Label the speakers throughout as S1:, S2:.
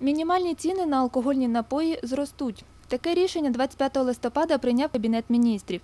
S1: Мінімальні ціни на алкогольні напої зростуть. Таке рішення 25 листопада прийняв Кабінет міністрів.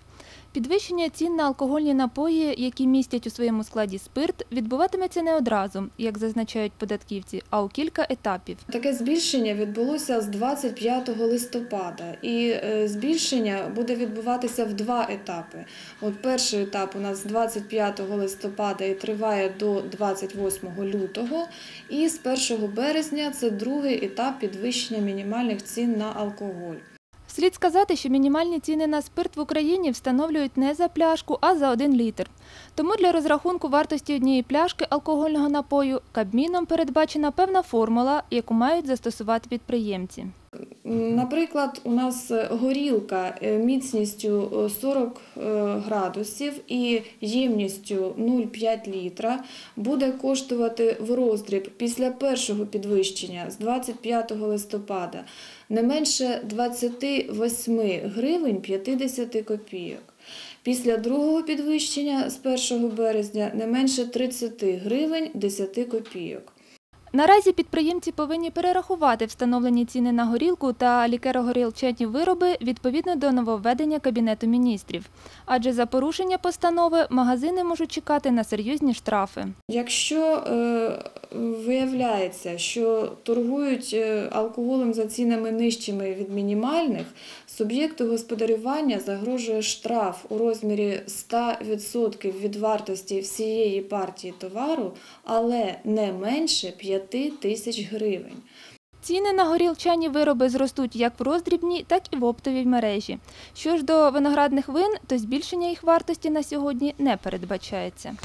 S1: Підвищення цін на алкогольні напої, які містять у своєму складі спирт, відбуватиметься не одразу, як зазначають податківці, а у кілька етапів.
S2: Таке збільшення відбулося з 25 листопада, і е, збільшення буде відбуватися в два етапи. От перший етап у нас з 25 листопада і триває до 28 лютого, і з 1 березня це другий етап підвищення мінімальних цін на алкоголь.
S1: Слід сказати, що мінімальні ціни на спирт в Україні встановлюють не за пляшку, а за один літр. Тому для розрахунку вартості однієї пляшки алкогольного напою Кабміном передбачена певна формула, яку мають застосувати підприємці.
S2: Наприклад, у нас горілка е, міцністю е, 40 е, градусів і ємністю 0,5 літра буде коштувати в роздріб після першого підвищення з 25 листопада не менше 28 гривень 50 копійок. Після другого підвищення з 1 березня не менше 30 гривень 10 копійок.
S1: Наразі підприємці повинні перерахувати встановлені ціни на горілку та лікеро-горілчані вироби відповідно до нововведення Кабінету міністрів. Адже за порушення постанови магазини можуть чекати на серйозні штрафи.
S2: Якщо е, виявляється, що торгують е, алкоголем за цінами нижчими від мінімальних, суб'єкту господарювання загрожує штраф у розмірі 100% від вартості всієї партії товару, але не менше 5 тисяч гривень.
S1: Ціни на горілчані вироби зростуть як в роздрібній, так і в оптовій мережі. Що ж до виноградних вин, то збільшення їх вартості на сьогодні не передбачається.